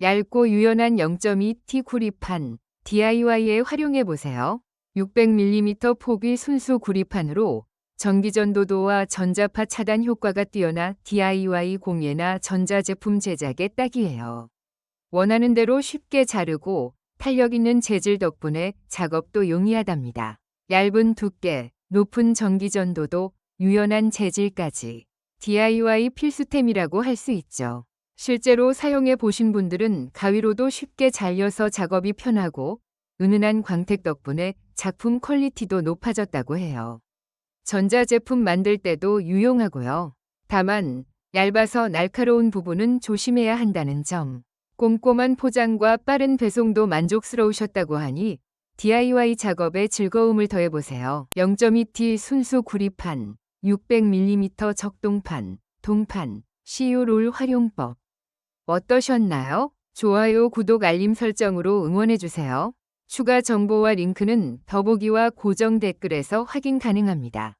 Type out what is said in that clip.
얇고 유연한 0.2T 구리판 DIY에 활용해 보세요. 600mm 폭의 순수 구리판으로 전기전도도와 전자파 차단 효과가 뛰어나 DIY 공예나 전자제품 제작에 딱이에요. 원하는 대로 쉽게 자르고 탄력 있는 재질 덕분에 작업도 용이하답니다. 얇은 두께, 높은 전기전도도, 유연한 재질까지 DIY 필수템이라고 할 수 있죠. 실제로 사용해 보신 분들은 가위로도 쉽게 잘려서 작업이 편하고 은은한 광택 덕분에 작품 퀄리티도 높아졌다고 해요. 전자제품 만들 때도 유용하고요. 다만 얇아서 날카로운 부분은 조심해야 한다는 점. 꼼꼼한 포장과 빠른 배송도 만족스러우셨다고 하니 DIY 작업에 즐거움을 더해보세요. 0.2T 순수 구리판, 600mm 적동판, 동판, CU롤 활용법. 어떠셨나요? 좋아요, 구독, 알림 설정으로 응원해주세요. 추가 정보와 링크는 더보기와 고정 댓글에서 확인 가능합니다.